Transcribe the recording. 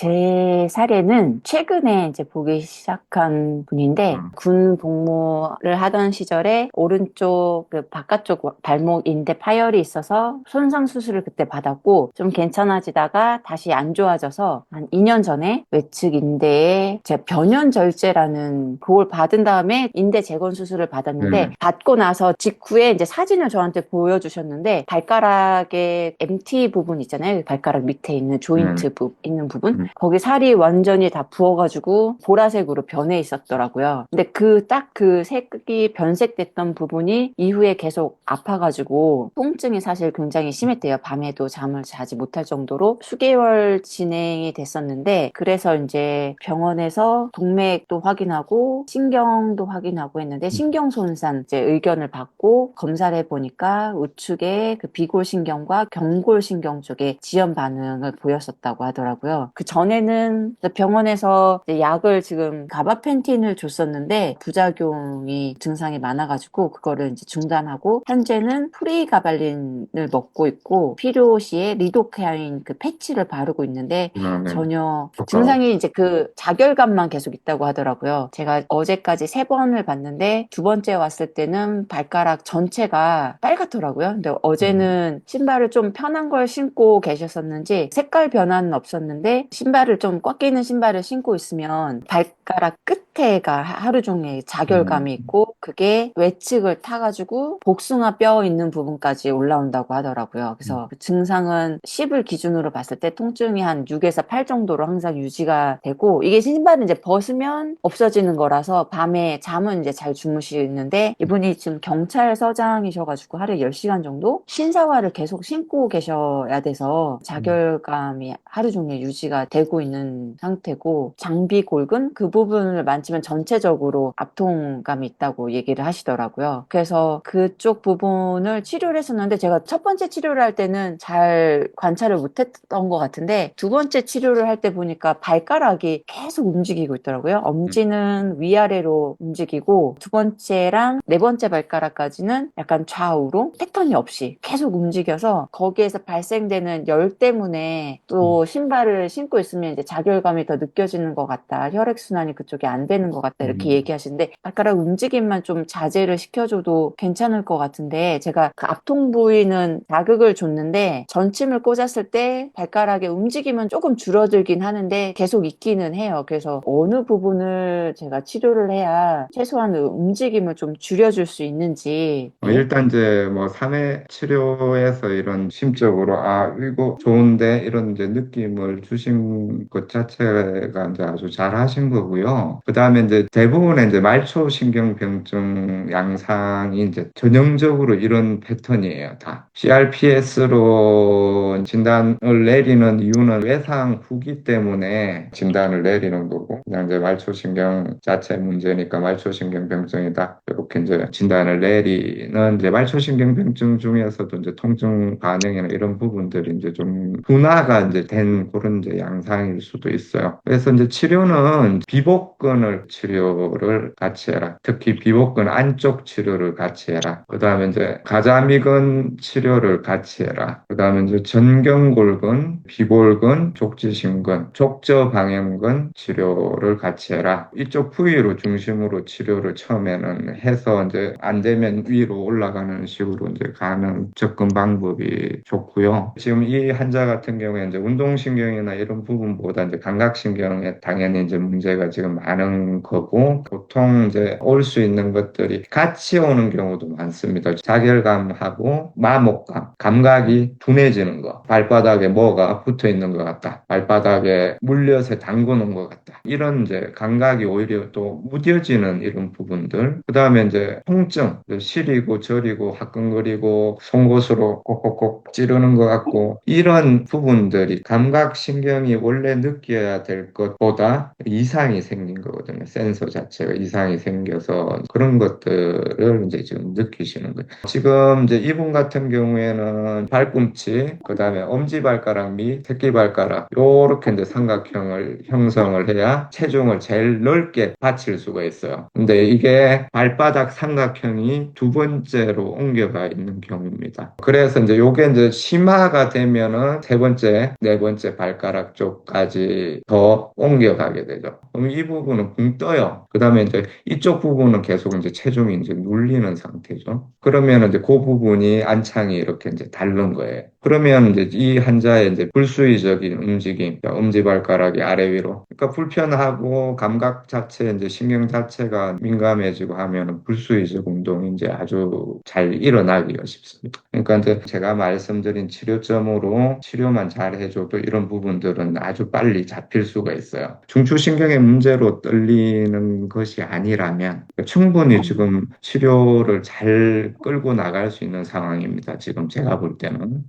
제 사례는 최근에 이제 보기 시작한 분인데 음. 군 복무를 하던 시절에 오른쪽 그 바깥쪽 발목 인대 파열이 있어서 손상 수술을 그때 받았고 좀 괜찮아지다가 다시 안 좋아져서 한 2년 전에 외측 인대에 제가 변연 절제라는 그걸 받은 다음에 인대 재건 수술을 받았는데 음. 받고 나서 직후에 이제 사진을 저한테 보여주셨는데 발가락의 MT 부분 있잖아요. 발가락 밑에 있는 조인트 부, 있는 부분 음. 거기 살이 완전히 다 부어가지고 보라색으로 변해 있었더라고요. 근데 그 딱 그 색이 변색됐던 부분이 이후에 계속 아파가지고 통증이 사실 굉장히 심했대요. 밤에도 잠을 자지 못할 정도로 수개월 진행이 됐었는데 그래서 이제 병원에서 동맥도 확인하고 신경도 확인하고 했는데 신경 손상 이제 의견을 받고 검사를 해보니까 우측에 그 비골신경과 경골신경 쪽에 지연 반응을 보였었다고 하더라고요. 그 전 에는 병원에서 약을 지금 가바펜틴을 줬었는데 부작용이 증상이 많아가지고 그거를 이제 중단하고 현재는 프리가발린을 먹고 있고 필요시에 리도카인 그 패치를 바르고 있는데 음, 네. 전혀 증상이 이제 그 자결감만 계속 있다고 하더라고요. 제가 어제까지 세 번을 봤는데 두 번째 왔을 때는 발가락 전체가 빨갛더라고요. 근데 어제는 신발을 좀 편한 걸 신고 계셨었는지 색깔 변화는 없었는데 신 발을 좀꽉 끼는 신발을 신고 있으면 발가락 끝 에가 하루 종일 자결감이 음. 있고 그게 외측을 타가지고 복숭아 뼈 있는 부분까지 올라온다고 하더라고요. 그래서 그 증상은 10을 기준으로 봤을 때 통증이 한 6에서 8 정도로 항상 유지가 되고 이게 신발은 이제 벗으면 없어지는 거라서 밤에 잠은 이제 잘 주무시는데 이분이 지금 경찰서장이셔가지고 하루에 10시간 정도 신사화를 계속 신고 계셔야 돼서 자결감이 하루 종일 유지가 되고 있는 상태고 장비 골근 그 부분을 만 지면 전체적으로 압통감이 있다고 얘기를 하시더라고요. 그래서 그쪽 부분을 치료를 했었는데 제가 첫 번째 치료를 할 때는 잘 관찰을 못했던 것 같은데 두 번째 치료를 할 때 보니까 발가락이 계속 움직이고 있더라고요. 엄지는 위아래로 움직이고 두 번째랑 네 번째 발가락까지는 약간 좌우로 패턴이 없이 계속 움직여서 거기에서 발생되는 열 때문에 또 신발을 신고 있으면 이제 자결감이 더 느껴지는 것 같다. 혈액순환이 그쪽에 안 되는 것 같다. 이렇게 음. 얘기하시는데 발가락 움직임만 좀 자제를 시켜줘도 괜찮을 것 같은데 제가 그 앞통 부위는 자극을 줬는데 전침을 꽂았을 때 발가락의 움직임은 조금 줄어들긴 하는데 계속 있기는 해요. 그래서 어느 부분을 제가 치료를 해야 최소한 움직임을 좀 줄여줄 수 있는지 어, 일단 이제 뭐 3회 치료에서 이런 심적으로 아 이거 좋은데 이런 이제 느낌을 주신 것 자체가 이제 아주 잘 하신 거고요. 그 다음 에 이제 대부분의 이제 말초 신경병증 양상이 이제 전형적으로 이런 패턴이에요. 다 CRPS로 진단을 내리는 이유는 외상 후기 때문에 진단을 내리는 거고 그냥 이제 말초 신경 자체 문제니까 말초 신경병증이다 이렇게 이제 진단을 내리는 이제 말초 신경병증 중에서도 이제 통증 반응이나 이런 부분들이 이제 좀 분화가 이제 된 그런 이제 양상일 수도 있어요. 그래서 이제 치료는 비복근을 치료를 같이 해라. 특히 비복근 안쪽 치료를 같이 해라. 그 다음에 이제 가자미근 치료를 같이 해라. 그 다음에 이제 전경골근, 비골근, 족지심근, 족저방염근 치료를 같이 해라. 이쪽 부위로 중심으로 치료를 처음에는 해서 이제 안 되면 위로 올라가는 식으로 이제 가는 접근 방법이 좋고요. 지금 이 환자 같은 경우에 이제 운동신경이나 이런 부분보다 이제 감각신경에 당연히 이제 문제가 지금 많은 거고 보통 이제 올 수 있는 것들이 같이 오는 경우도 많습니다. 자결감하고 마목감, 감각이 둔해지는 거, 발바닥에 뭐가 붙어 있는 것 같다, 발바닥에 물엿에 담그는 것 같다. 이런 이제 감각이 오히려 또 무뎌지는 이런 부분들. 그 다음에 이제 통증, 시리고 저리고 화끈거리고 송곳으로 꼭꼭꼭 찌르는 것 같고 이런 부분들이 감각 신경이 원래 느껴야 될 것보다 이상이 생긴 거거든요. 거거든요. 센서 자체가 이상이 생겨서 그런 것들을 이제 지금 느끼시는 거예요. 지금 이제 이분 같은 경우에는 발꿈치, 그 다음에 엄지발가락 및 새끼발가락, 요렇게 이제 삼각형을 형성을 해야 체중을 제일 넓게 받칠 수가 있어요. 근데 이게 발바닥 삼각형이 두 번째로 옮겨가 있는 경우입니다. 그래서 이제 요게 이제 심화가 되면은 세 번째, 네 번째 발가락 쪽까지 더 옮겨가게 되죠. 그럼 이 부분은 붕 떠요. 그 다음에 이제 이쪽 부분은 계속 이제 체중이 이제 눌리는 상태죠. 그러면 이제 그 부분이 안창이 이렇게 이제 닳는 거예요. 그러면 이제 이 환자의 이제 불수의적인 움직임, 그러니까 엄지발가락이 아래 위로, 그러니까 불편하고 감각 자체, 이제 신경 자체가 민감해지고 하면은 불수의적 운동이 이제 아주 잘 일어나기가 쉽습니다. 그러니까 이제 제가 말씀드린 치료점으로 치료만 잘 해줘도 이런 부분들은 아주 빨리 잡힐 수가 있어요. 중추신경의 문제로 떨 리는 것이 아니라면 충분히 지금 치료를 잘 끌고 나갈 수 있는 상황입니다. 지금 제가 볼 때는.